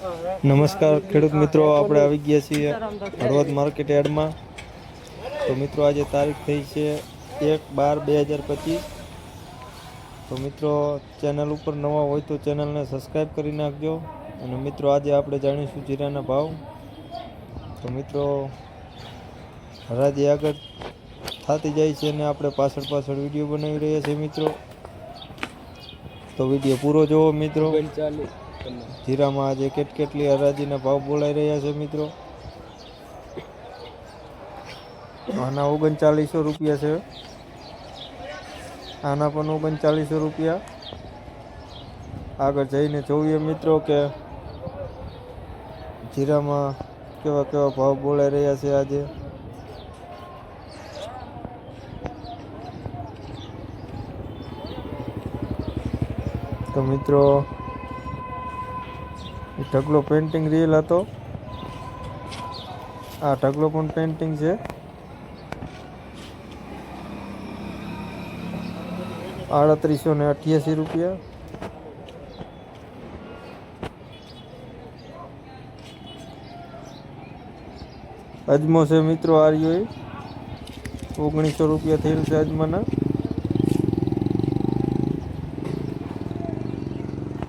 નમસ્કાર, ખેડૂત મિત્રો, આપણે આવી ગયા છીએ હળવદ માર્કેટ યાર્ડમાં. તો મિત્રો, આજે તારીખ થઈ છે એક બાર બે હજાર પચીસ. તો મિત્રો, ચેનલ ઉપર નવા હોય તો ચેનલને સબસ્ક્રાઈબ કરી નાખજો. અને મિત્રો, આજે આપણે જાણીશું જીરાના ભાવ. તો મિત્રો, હરાજી આગળ થતી જાય છે અને આપણે પાછળ પાછળ વીડિયો બનાવી રહ્યા છીએ મિત્રો. તો વીડિયો પૂરો જોવો મિત્રો. જીરામાં આજે કેટ કેટલી હરાજીના ભાવ બોલાઈ રહ્યા છે મિત્રો? આના ઓગણચાલીસો રૂપિયા છે. આના પણ ઓગણચાલીસો રૂપિયા. આગળ જઈને જોઈએ મિત્રો કે જીરામાં કેવા કેવા ભાવ બોલાઈ રહ્યા છે આજે. તો મિત્રો ઢગલો પેન્ટિંગ રીલ હતો. આ ઢગલો પણ પેન્ટિંગ છે. આડત્રીસો ને અઠ્યાસી રૂપિયા. અજમો છે મિત્રો આર્યો ઓગણીસો રૂપિયા થયેલ છે અજમાના.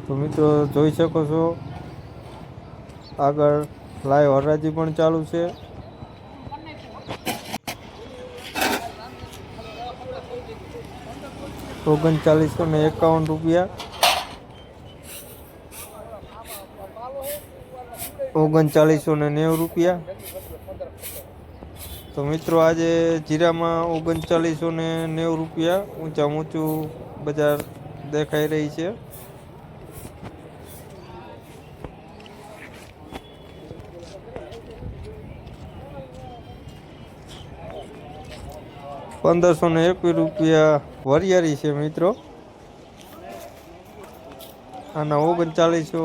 તો મિત્રો જોઈ શકો છો આગળ લાઈવ હરાજી પણ ચાલુ છે. ઓગણચાલીસો ને એકાવન રૂપિયા. ઓગણચાલીસો ને નેવું રૂપિયા. તો મિત્રો આજે જીરામાં ઓગણચાલીસો ને નેવું રૂપિયા ઊંચા ઊંચું બજાર દેખાઈ રહી છે. પંદરસો ને એકવીસ રૂપિયા વરિયાળી છે મિત્રો. આના ઓગણચાલીસો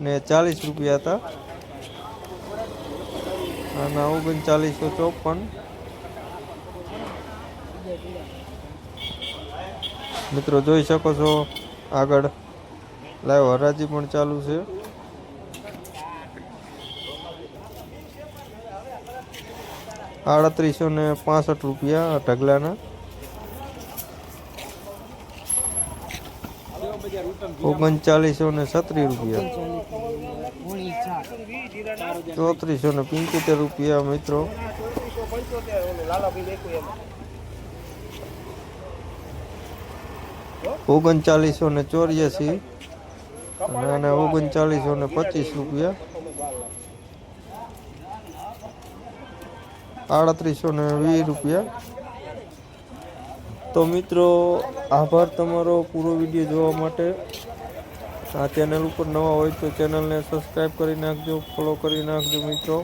ને ચાલીસ રૂપિયા હતા. આના ઓગણચાલીસો ચોપન. મિત્રો જોઈ શકો છો આગળ લાઈવ હરાજી પણ ચાલુ છે. આડત્રીસો ને પાસઠ રૂપિયા ઢગલાના. ઓગણચાલીસો ને છત્રીસ રૂપિયા. ચોત્રીસો ને પંચોતેર રૂપિયા, મિત્રો. ઓગણચાલીસો ને ચોર્યાસી અને ઓગણચાલીસો ને પચીસ રૂપિયા. આડત્રીસો ને વીસ રૂપિયા. તો મિત્રો, આભાર તમારો પૂરો વીડિયો જોવા માટે. આ ચેનલ ઉપર નવા હોય તો ચેનલને સબસ્ક્રાઈબ કરી નાખજો ફોલો કરી નાખજો મિત્રો.